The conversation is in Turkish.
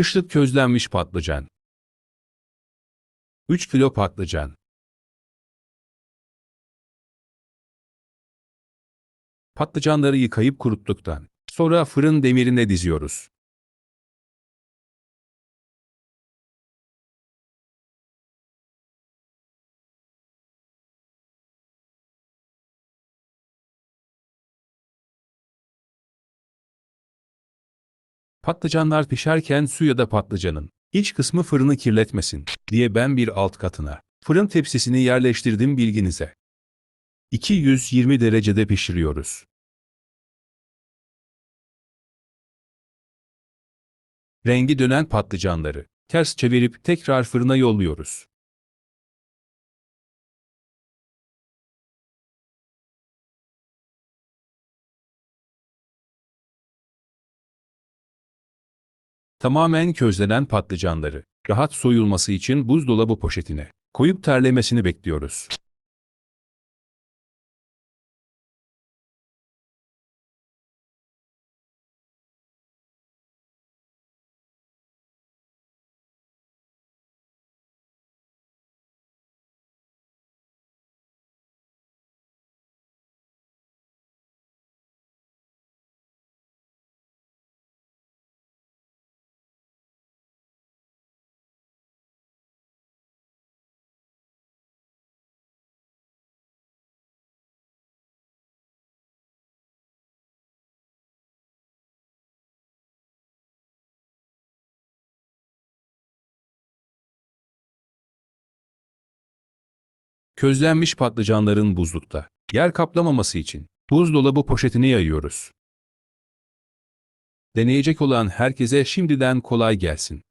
Kışlık közlenmiş patlıcan. 3 kilo patlıcan. Patlıcanları yıkayıp kuruttuktan sonra fırın demirine diziyoruz. Patlıcanlar pişerken su ya da patlıcanın iç kısmı fırını kirletmesin diye ben bir alt katına fırın tepsisini yerleştirdim bilginize. 220 derecede pişiriyoruz. Rengi dönen patlıcanları ters çevirip tekrar fırına yolluyoruz. Tamamen közlenen patlıcanları rahat soyulması için buzdolabı poşetine koyup terlemesini bekliyoruz. Közlenmiş patlıcanların buzlukta yer kaplamaması için buzdolabı poşetine yayıyoruz. Deneyecek olan herkese şimdiden kolay gelsin.